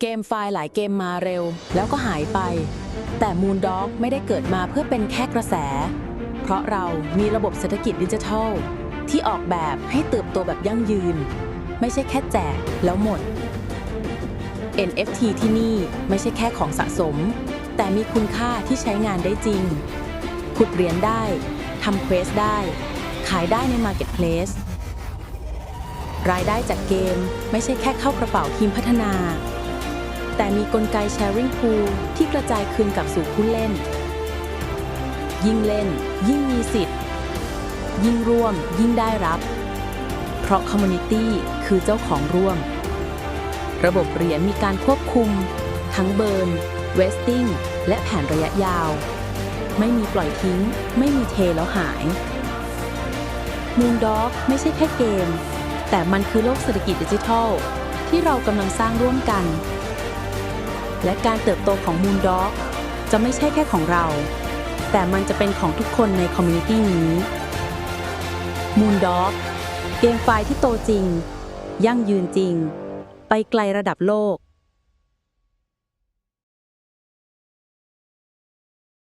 เกมไฟล์หลายเกมมาเร็ว แล้วก็หายไป แต่ Moondog ไม่ได้เกิดมาเพื่อเป็นแค่กระแส เพราะเรามีระบบเศรษฐกิจดิจิทัล ที่ออกแบบให้เติบโตแบบยั่งยืน ไม่ใช่แค่แจกแล้วหมด NFT ที่นี่ไม่ใช่แค่ของสะสม แต่มีคุณค่าที่ใช้งานได้จริง ขุดเหรียญได้ทำเควสได้ ขายได้ใน Marketplace รายได้จากเกมไม่ใช่แค่เข้ากระเป๋าทีมพัฒนา แต่มีกลไก Sharing Pool ที่กระจายคืนกลับสู่ผู้เล่น ยิ่งเล่น ยิ่งมีสิทธิ์ ยิ่งร่วม ยิ่งได้รับ เพราะ Community คือเจ้าของร่วม ระบบเหรียญมีการควบคุม ทั้งเบิร์น เวสติ้ง และแผนระยะยาว ไม่มีปล่อยทิ้ง ไม่มีเทแล้วหาย Moondog ไม่ใช่แค่เกม แต่มันคือโลกเศรษฐกิจดิจิทัล ที่เรากำลังสร้างร่วมกัน และการเติบโตของ Moondog จะไม่ใช่แค่ของเรา แต่มันจะเป็นของทุกคนในคอมมูนิตี้นี้ Moondog เกมไฟล์ที่โตจริง ยั่งยืนจริง ไปไกลระดับโลก